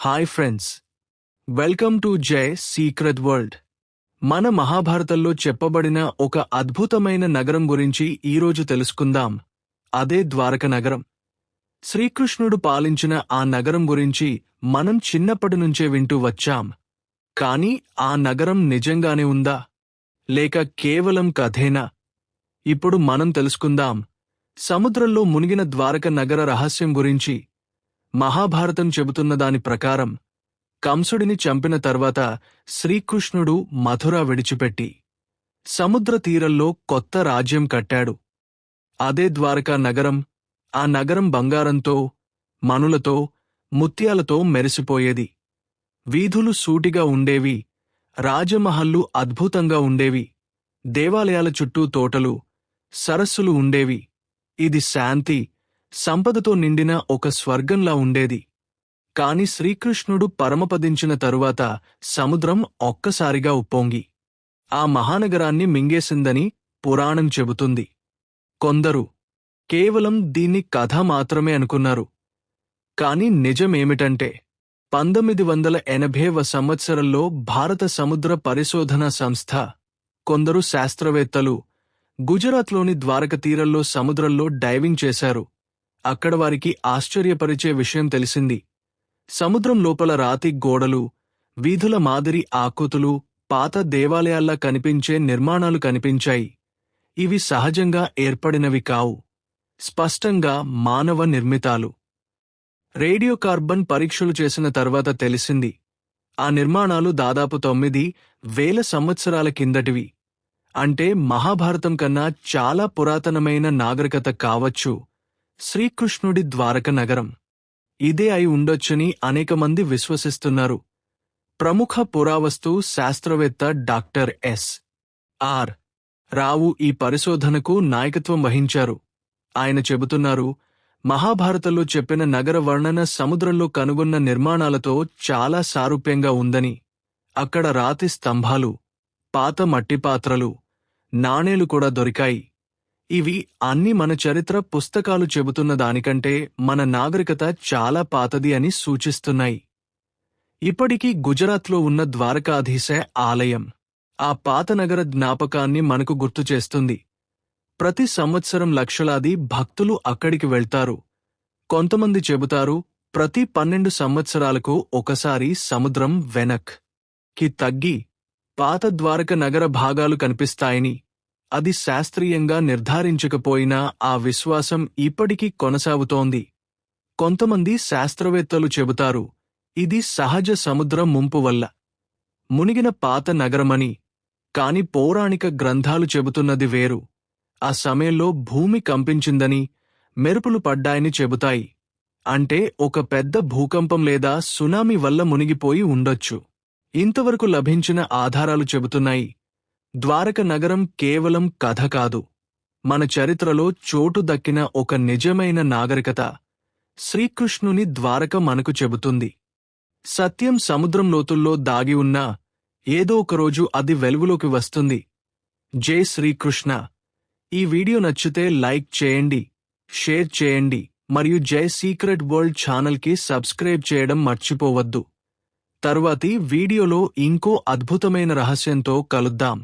Hi friends welcome to Jai secret world మన మహాభారతంలో చెప్పబడిన ఒక అద్భుతమైన నగరం గురించి ఈరోజు తెలుసుకుందాం. అదే ద్వారక నగరం. శ్రీకృష్ణుడు పాలించిన ఆ నగరం గురించి మనం చిన్నప్పటి నుంచే వింటూ వచ్చాం. కాని ఆ నగరం నిజంగానే ఉందా? లేక కేవలం కథేనా? ఇప్పుడు మనం తెలుసుకుందాం. సముద్రంలో మునిగిన ద్వారక నగర రహస్యం గురించి మహాభారతం చెబుతున్న దాని ప్రకారం కంసుడిని చంపిన తర్వాత శ్రీకృష్ణుడు మథుర విడిచిపెట్టి సముద్ర తీరంలో కొత్త రాజ్యం కట్టాడు. అదే ద్వారకా నగరం ఆ నగరం బంగారంతో మనులతో ముత్యాలతో మెరిసిపోయేది. వీధులు సూటిగా ఉండేవి రాజమహల్లు అద్భుతంగా ఉండేవి దేవాలయాల చుట్టూ తోటలు సరస్సులు ఉండేవి. ఇది శాంతి సంపదతో నిండిన ఒక స్వర్గంలా ఉండేది. కాని శ్రీకృష్ణుడు పరమపదించిన తరువాత సముద్రం ఒక్కసారిగా ఉప్పొంగి. ఆ మహానగరాన్ని మింగేసిందని పురాణం చెబుతుంది. కొందరు కేవలం దీన్ని కథ మాత్రమే అనుకున్నారు. కాని నిజమేమిటంటే పంతొమ్మిది వందల ఎనభైవ సంవత్సరంలో భారత సముద్ర పరిశోధన సంస్థ కొందరు శాస్త్రవేత్తలు గుజరాత్లోని ద్వారక తీరంలో సముద్రంలో డైవింగ్ చేశారు. అక్కడ వారికి ఆశ్చర్యపరిచే విషయం తెలిసింది. సముద్రం లోపల రాతి గోడలు వీధుల మాదిరి ఆకృతులు పాత దేవాలయాల్లా కనిపించే నిర్మాణాలు కనిపించాయి. ఇవి సహజంగా ఏర్పడినవి కావు. స్పష్టంగా మానవ నిర్మితాలు. రేడియో కార్బన్ పరీక్షలు చేసిన తర్వాత తెలిసింది. ఆ నిర్మాణాలు దాదాపు తొమ్మిది వేల సంవత్సరాల కిందటివి. అంటే మహాభారతం కన్నా చాలా పురాతనమైన నాగరికత కావచ్చు. శ్రీకృష్ణుడి ద్వారక నగరం. ఇదే అయి ఉండొచ్చని అనేక మంది విశ్వసిస్తున్నారు. ప్రముఖ పురావస్తు శాస్త్రవేత్త డాక్టర్ ఎస్. ఆర్. రావు ఈ పరిశోధనకు నాయకత్వం వహించారు. ఆయన చెబుతున్నారు మహాభారతంలో చెప్పిన నగర వర్ణన సముద్రంలో కనుగొన్న నిర్మాణాలతో చాలా సారూప్యంగా ఉందని. అక్కడ రాతి స్తంభాలు పాత మట్టి పాత్రలు నాణేలు కూడా దొరికాయి. ఇవి అన్ని మన చరిత్ర పుస్తకాలు చెబుతున్న దానికంటే మన నాగరికత చాలా పాతది అని సూచిస్తున్నాయి. ఇప్పటికీ గుజరాత్లో ఉన్న ద్వారకాధీశ ఆలయం ఆ పాత నగర జ్ఞాపకాన్ని మనకు గుర్తు చేస్తుంది. ప్రతి సంవత్సరం లక్షలాది భక్తులు అక్కడికి వెళ్తారు. కొంతమంది చెబుతారు ప్రతి పన్నెండు సంవత్సరాలకు ఒకసారి సముద్రం వెనక్కి తగ్గి పాత ద్వారక నగర భాగాలు కనిపిస్తాయని అది శాస్త్రీయంగా నిర్ధారించకపోయినా ఆ విశ్వాసం ఇప్పటికీ కొనసాగుతోంది. కొంతమంది శాస్త్రవేత్తలు చెబుతారు ఇది సహజ సముద్ర ముంపు వల్ల. మునిగిన పాత నగరమని కాని పౌరాణిక గ్రంథాలు చెబుతున్నది వేరు. ఆ సమయంలో భూమి కంపించిందని మెరుపులు పడ్డాయని చెబుతాయి. అంటే ఒక పెద్ద భూకంపం లేదా సునామీ వల్ల మునిగిపోయి ఉండొచ్చు. ఇంతవరకు లభించిన ఆధారాలు చెబుతున్నాయి. ద్వారక నగరం కేవలం కథ కాదు. మన చరిత్రలో చోటు దక్కిన ఒక నిజమైన నాగరికత శ్రీకృష్ణుని ద్వారక మనకు చెబుతుంది. సత్యం సముద్రం లోతుల్లో దాగి ఉన్నా ఏదో ఒకరోజు అది వెలుగులోకి వస్తుంది. జై శ్రీకృష్ణ. ఈ వీడియో నచ్చితే లైక్ చేయండి షేర్ చేయండి మరియు జై సీక్రెట్ వరల్డ్ ఛానల్కి సబ్స్క్రైబ్ చేయడం మర్చిపోవద్దు. తరువాతి వీడియోలో ఇంకో అద్భుతమైన రహస్యంతో కలుద్దాం.